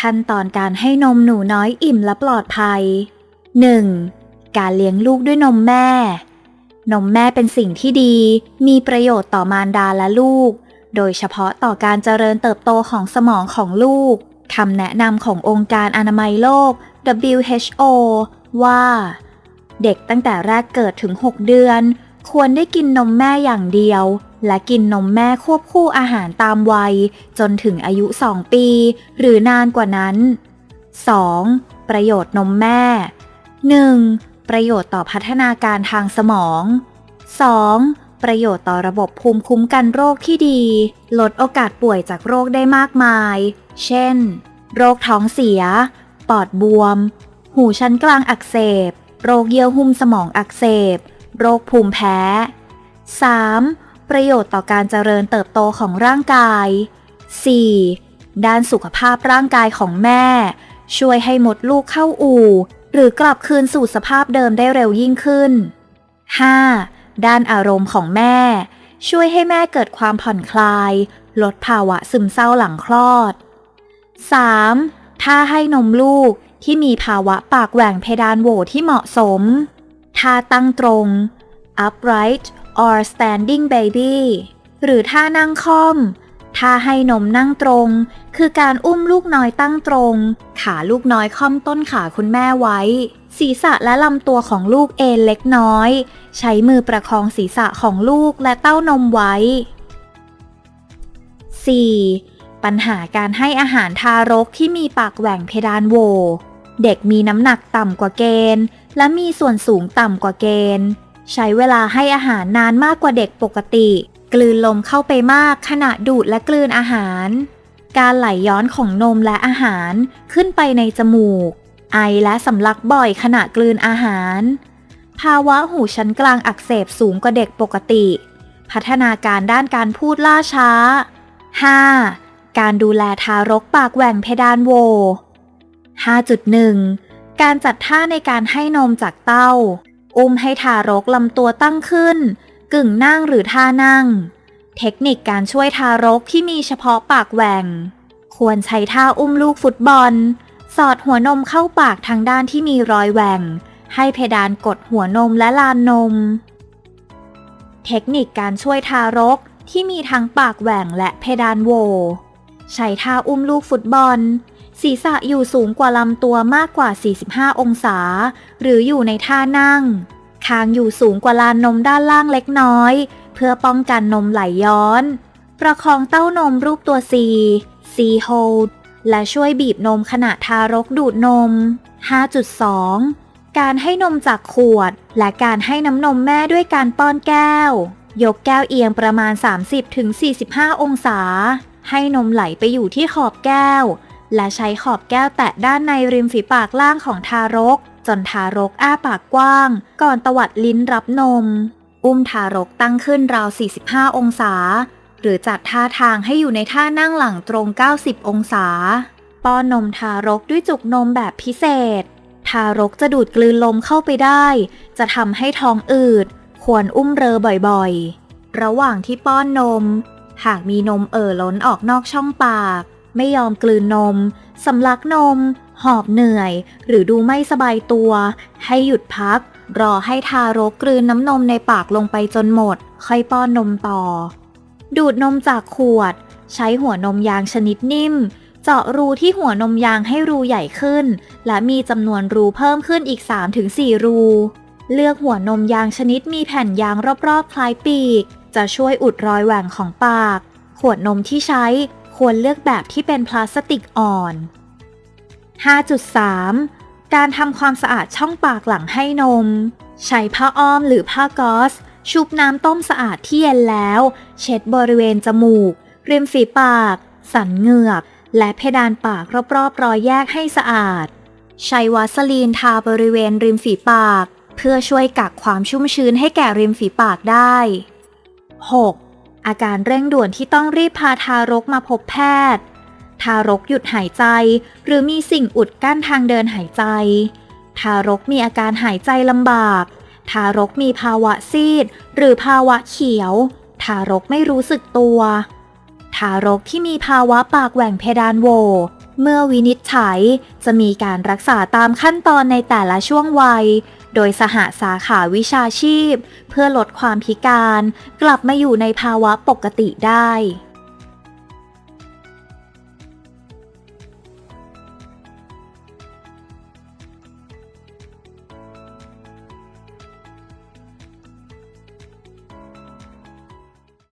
ขั้นตอนการให้นมหนูน้อยอิ่มและปลอดภัย 1. การเลี้ยงลูกด้วยนมแม่ นมแม่เป็นสิ่งที่ดี มีประโยชน์ต่อมารดาและลูก โดยเฉพาะต่อการเจริญเติบโตของสมองของลูกคำแนะนำขององค์การอนามัยโลก WHO ว่า เด็กตั้งแต่แรกเกิดถึง 6 เดือน ควรได้กินนมแม่อย่างเดียว และกินนมแม่ควบคู่อาหารตามวัย จนถึงอายุ 2 ปี หรือนานกว่านั้น 2. ประโยชน์นมแม่ 1. ประโยชน์ต่อพัฒนาการทางสมอง 2. ประโยชน์ต่อระบบภูมิคุ้มกันโรคที่ดี ลดโอกาสป่วยจากโรคได้มากมาย เช่น โรคท้องเสีย ปอดบวม หูชั้นกลางอักเสบ โรคเยื่อหุ้มสมองอักเสบ โรคภูมิแพ้ 3. ประโยชน์ต่อการเจริญเติบโตของร่างกาย 4. ด้านสุขภาพร่างกายของแม่ ช่วยให้หมดลูกเข้าอู่ หรือกลับคืนสู่สภาพเดิมได้เร็วยิ่งขึ้น 5. ด้านอารมณ์ของแม่ ช่วยให้แม่เกิดความผ่อนคลาย ลดภาวะซึมเศร้าหลังคลอด 3. ถ้าให้นมลูกที่มีภาวะปากแหว่งเพดานโหวที่เหมาะสม ท่าตั้งตรง upright or standing baby หรือท่านั่งค่อมท่าให้นมนั่งตรง คือการอุ้มลูกน้อยตั้งตรง ขาลูกน้อยค่อมต้นขาคุณแม่ไว้ ศีรษะและลำตัวของลูกเอนเล็กน้อย ใช้มือประคองศีรษะของลูกและเต้านมไว้ 4. ปัญหาการให้อาหารทารกที่มีปากแหว่งเพดานโว เด็กมีน้ำหนักต่ำกว่าเกณฑ์ และมีส่วนสูงต่ำกว่าเกณฑ์ ใช้เวลาให้อาหารนานมากกว่าเด็กปกติ กลืนลมเข้าไปมากขณะดูดและกลืนอาหาร การไหลย้อนของนมและอาหารขึ้นไปในจมูก ไอและสำลักบ่อยขณะกลืนอาหาร ภาวะหูชั้นกลางอักเสบสูงกว่าเด็กปกติ พัฒนาการด้านการพูดล่าช้า 5. การดูแลทารกปากแหว่งเพดานโหว5.1 การจัดท่าในการให้นมจากเต้า อุ้มให้ทารกลำตัวตั้งขึ้น กึ่งนั่งหรือท่านั่ง เทคนิคการช่วยทารกที่มีเฉพาะปากแหว่ง ควรใช้ท่าอุ้มลูกฟุตบอล สอดหัวนมเข้าปากทางด้านที่มีรอยแหว่ง ให้เพดานกดหัวนมและลานนม เทคนิคการช่วยทารกที่มีทั้งปากแหว่งและเพดานโว ใช้ท่าอุ้มลูกฟุตบอล ศีรษะอยู่สูงกว่าลำตัวมากกว่า 45 องศา หรืออยู่ในท่านั่ง คางอยู่สูงกว่าลานนมด้านล่างเล็กน้อย เพื่อป้องกันนมไหลย้อน ประคองเต้านมรูปตัว C C hold และช่วยบีบนมขณะทารกดูดนม 5.2 การให้นมจากขวด และการให้น้ำนมแม่ด้วยการป้อนแก้ว ยกแก้วเอียงประมาณ 30-45 องศา ให้นมไหลไปอยู่ที่ขอบแก้ว และใช้ขอบแก้วแตะด้านในริมฝีปากล่างของทารก จนทารกอ้าปากกว้าง ก่อนตวัดลิ้นรับนม อุ้มทารกตั้งขึ้นราว 45 องศา หรือจัดท่าทางให้อยู่ในท่านั่งหลังตรง 90 องศา ป้อนนมทารกด้วยจุกนมแบบพิเศษ ทารกจะดูดกลืนลมเข้าไปได้ จะทำให้ท้องอืด ควรอุ้มเรอบ่อยๆ ระหว่างที่ป้อนนม หากมีนมเอ่อล้นออกนอกช่องปาก ไม่ยอมกลืนนม สำลักนม หอบเหนื่อย หรือดูไม่สบายตัว ให้หยุดพัก รอให้ทารกกลืนน้ำนมในปากลงไปจนหมด ค่อยป้อนนมต่อ ดูดนมจากขวด ใช้หัวนมยางชนิดนิ่ม เจาะรูที่หัวนมยางให้รูใหญ่ขึ้น และมีจำนวนรูเพิ่มขึ้นอีก 3-4 รู เลือกหัวนมยางชนิดมีแผ่นยางรอบๆคล้ายปีก จะช่วยอุดรอยแหว่งของปาก ขวดนมที่ใช้ ควรเลือกแบบที่เป็นพลาสติกอ่อน 5.3 การทำความสะอาดช่องปากหลังให้นม ใช้ผ้าอ้อมหรือผ้าก๊อซชุบน้ำต้มสะอาดที่เย็นแล้ว เช็ดบริเวณจมูก ริมฝีปาก สันเหงือก และเพดานปากรอบๆรอยแยกให้สะอาด ใช้วาสลีนทาบริเวณริมฝีปาก เพื่อช่วยกักความชุ่มชื้นให้แก่ริมฝีปากได้ 6. อาการเร่งด่วนที่ต้องรีบพาทารกมาพบแพทย์ ทารกหยุดหายใจ หรือมีสิ่งอุดกั้นทางเดินหายใจ ทารกมีอาการหายใจลำบาก ทารกมีภาวะซีด หรือภาวะเขียว ทารกไม่รู้สึกตัว ทารกที่มีภาวะปากแหว่งเพดานโหว เมื่อวินิจฉัยจะมีการรักษาตามขั้นตอนในแต่ละช่วงวัย โดยสหสาขาวิชาชีพ เพื่อลดความพิการ กลับมาอยู่ในภาวะปกติได้